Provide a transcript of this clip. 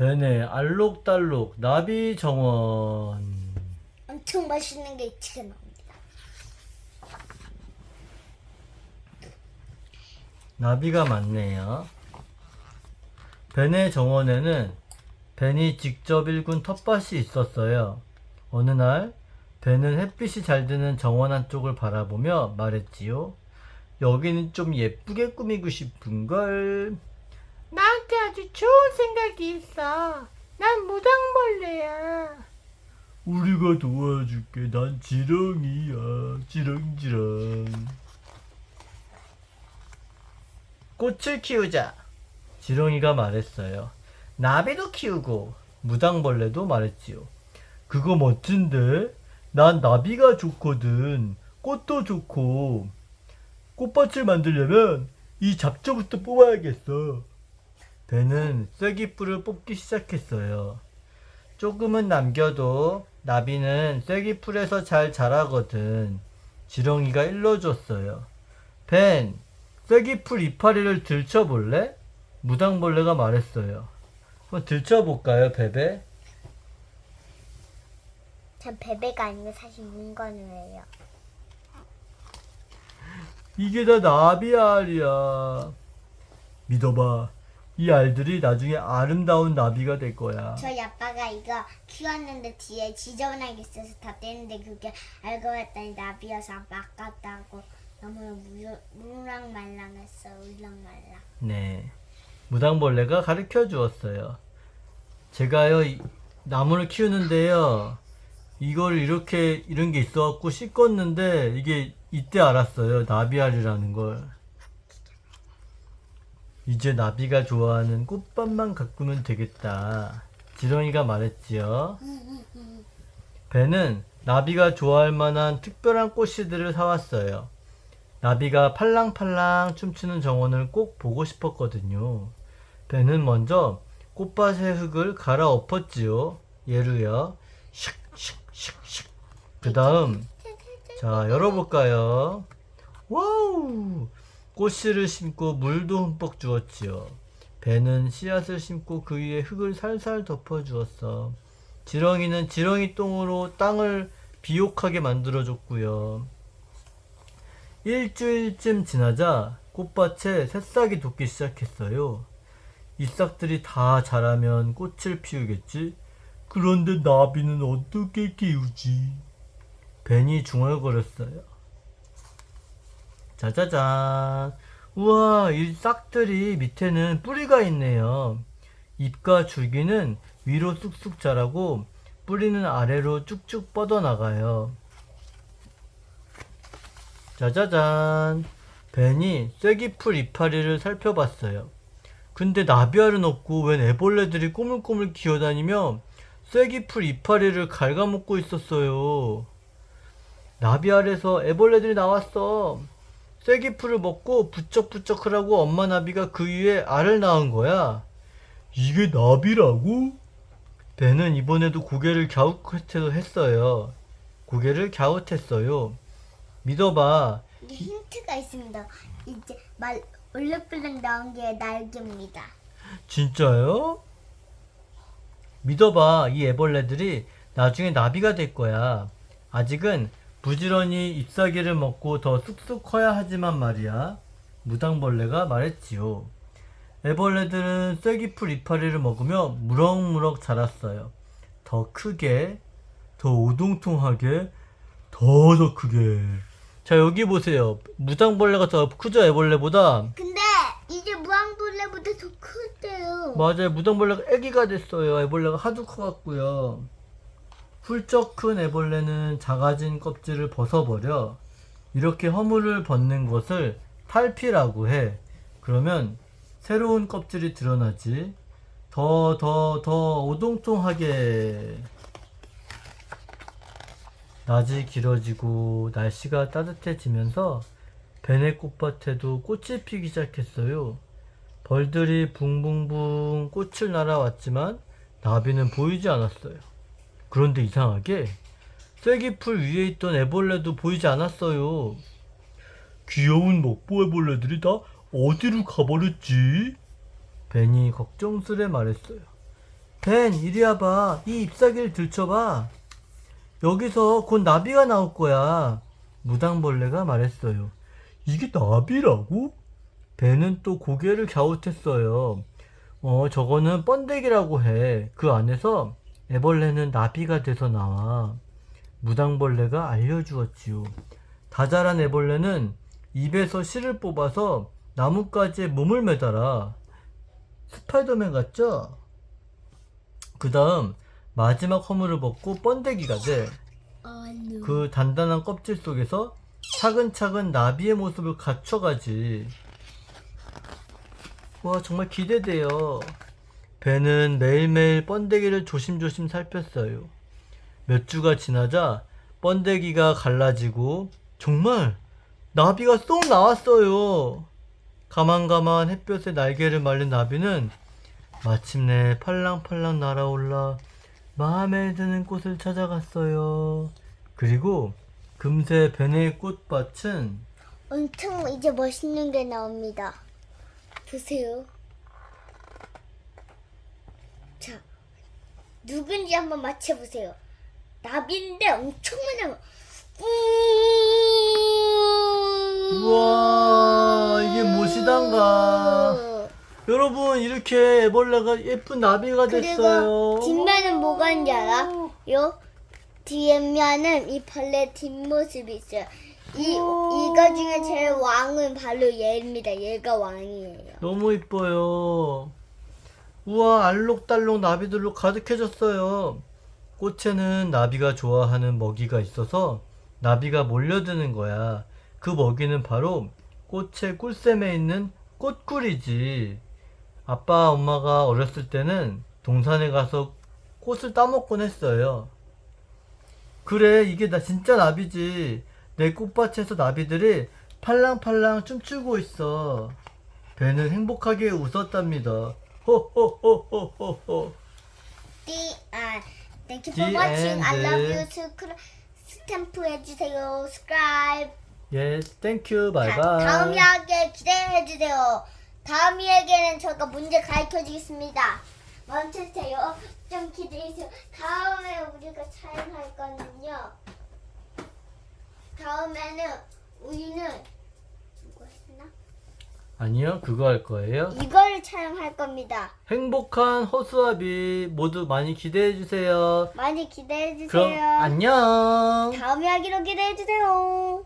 벤의 알록달록 나비 정원. 엄청 맛있는 게 지금 나옵니다. 나비가 많네요. 벤의 정원에는 벤이 직접 일군 텃밭이 있었어요. 어느 날 벤은 햇빛이 잘 드는 정원 한쪽을 바라보며 말했지요. 여기는 좀 예쁘게 꾸미고 싶은 걸. 나한테 아주 좋은 생각이 있어. 난 무당벌레야. 우리가 도와줄게. 난 지렁이야. 지렁지렁. 꽃을 키우자. 지렁이가 말했어요. 나비도 키우고 무당벌레도 말했지요. 그거 멋진데? 난 나비가 좋거든. 꽃도 좋고. 꽃밭을 만들려면 이 잡초부터 뽑아야겠어. 배는 쐐기뿔을 뽑기 시작했어요. 조금은 남겨도 나비는 쐐기풀에서 잘 자라거든. 지렁이가 일러줬어요. 벤, 쐐기풀 이파리를 들춰볼래? 무당벌레가 말했어요. 한번 들춰볼까요, 베베? 전 베베가 아니고 사실 문건우예요. 이게 다 나비 알이야. 믿어봐. 이 알들이 나중에 아름다운 나비가 될 거야. 저희 아빠가 이거 키웠는데 뒤에 지저분하게 있어서 다 뗐는데 그게 알고 봤더니 나비여서 아깝다고 너무 물랑말랑했어 울랑말랑. 네. 무당벌레가 가르쳐 주었어요. 제가요, 이- 나무를 키우는데요. 이걸 이렇게, 이런 게 있어갖고 씻었는데, 이게 이때 알았어요. 나비알이라는 걸. 이제 나비가 좋아하는 꽃밭만 가꾸면 되겠다. 지렁이가 말했지요. 배는 나비가 좋아할 만한 특별한 꽃씨들을 사왔어요. 나비가 팔랑팔랑 춤추는 정원을 꼭 보고 싶었거든요. 배는 먼저 꽃밭의 흙을 갈아 엎었지요. 예루요. 슉슉슉슉. 그 다음, 자, 열어볼까요? 와우! 꽃씨를 심고 물도 흠뻑 주었지요. 배는 씨앗을 심고 그 위에 흙을 살살 덮어 주었어. 지렁이는 지렁이 똥으로 땅을 비옥하게 만들어 줬고요. 일주일쯤 지나자 꽃밭에 새싹이 돋기 시작했어요. 이 싹들이 다 자라면 꽃을 피우겠지? 그런데 나비는 어떻게 키우지? 벤이 중얼거렸어요. 짜자잔. 우와, 이 싹들이 밑에는 뿌리가 있네요. 잎과 줄기는 위로 쑥쑥 자라고 뿌리는 아래로 쭉쭉 뻗어나가요. 짜자잔. 벤이 쐐기풀 이파리를 살펴봤어요. 근데 나비알은 없고 웬 애벌레들이 꼬물꼬물 기어다니며 쐐기풀 이파리를 갉아먹고 있었어요. 나비 알에서 애벌레들이 나왔어. 쐐기풀을 먹고 부쩍부쩍하라고 엄마 나비가 그 위에 알을 낳은 거야. 이게 나비라고? 벤은 이번에도 고개를 갸웃했어요. 고개를 갸웃했어요. 믿어봐. 힌트가 있습니다. 이제 말 올레플랭 나온 게 날개입니다. 진짜요? 믿어봐. 이 애벌레들이 나중에 나비가 될 거야. 아직은 부지런히 잎사귀를 먹고 더 쑥쑥 커야 하지만 말이야. 무당벌레가 말했지요. 애벌레들은 쐐기풀 이파리를 먹으며 무럭무럭 자랐어요. 더 크게, 더 오동통하게, 더 더 크게. 자, 여기 보세요. 무당벌레가 더 크죠, 애벌레보다? 근데 이제 무항벌레보다 더 크대요. 맞아요. 무당벌레가 애기가 됐어요. 애벌레가 하도 커갖고요. 훌쩍 큰 애벌레는 작아진 껍질을 벗어버려 이렇게 허물을 벗는 것을 탈피라고 해. 그러면 새로운 껍질이 드러나지. 더, 더, 더 오동통하게. 낮이 길어지고 날씨가 따뜻해지면서 베네 꽃밭에도 꽃이 피기 시작했어요. 벌들이 붕붕붕 꽃을 날아왔지만 나비는 보이지 않았어요. 그런데 이상하게 쐐기풀 위에 있던 애벌레도 보이지 않았어요. 귀여운 먹보 애벌레들이 다 어디로 가버렸지? 벤이 걱정스레 말했어요. 벤, 이리 와봐. 이 잎사귀를 들춰봐. 여기서 곧 나비가 나올 거야. 무당벌레가 말했어요. 이게 나비라고? 벤은 또 고개를 갸웃했어요. 어, 저거는 번데기라고 해. 그 안에서 애벌레는 나비가 돼서 나와. 무당벌레가 알려주었지요. 다 자란 애벌레는 입에서 실을 뽑아서 나뭇가지에 몸을 매달아. 스파이더맨 같죠? 그 다음 마지막 허물을 벗고 번데기가 돼. 아니. 그 단단한 껍질 속에서 차근차근 나비의 모습을 갖춰가지. 와, 정말 기대돼요. 배는 매일매일 번데기를 조심조심 살폈어요. 몇 주가 지나자 번데기가 갈라지고 정말 나비가 쏙 나왔어요. 가만가만 햇볕에 날개를 말린 나비는 마침내 팔랑팔랑 날아올라 마음에 드는 꽃을 찾아갔어요. 그리고 금세 벤의 꽃밭은 엄청 이제 멋있는 게 나옵니다. 보세요. 누군지 한번 맞춰보세요. 나비인데 엄청 많아요. 우와 이게 무엇이단가 여러분 이렇게 애벌레가 예쁜 나비가 됐어요 그리고 뒷면은 뭐가 있는지 알아 요? 뒷면은 이 벌레 뒷모습이 있어요. 이 이거 중에 제일 왕은 바로 얘입니다. 얘가 왕이에요. 너무 이뻐요 우와 알록달록 나비들로 가득해졌어요. 꽃에는 나비가 좋아하는 먹이가 있어서 나비가 몰려드는 거야. 그 먹이는 바로 꽃의 꿀샘에 있는 꽃꿀이지. 아빠 엄마가 어렸을 때는 동산에 가서 꽃을 따먹곤 했어요. 그래 이게 나 진짜 나비지. 내 꽃밭에서 나비들이 팔랑팔랑 춤추고 있어. 배는 행복하게 웃었답니다 호호호호호호 The end. Thank you The for watching. I love end. you. 스크라, 스탬프 해주세요. subscribe. Yes, thank you. Bye 다, bye. 다음 이야기 기대해주세요. 다음 이야기는 제가 문제 가르쳐주겠습니다. 멈추세요. 좀 기대해주세요. 다음에 우리가 촬영할 거는요. 다음에는 우리는 이거 했나? 아니요, 그거 할 거예요. 이 거를 촬영할 겁니다. 행복한 허수아비 모두 많이 기대해 주세요. 많이 기대해 주세요. 그럼 안녕. 다음 이야기로 기대해 주세요.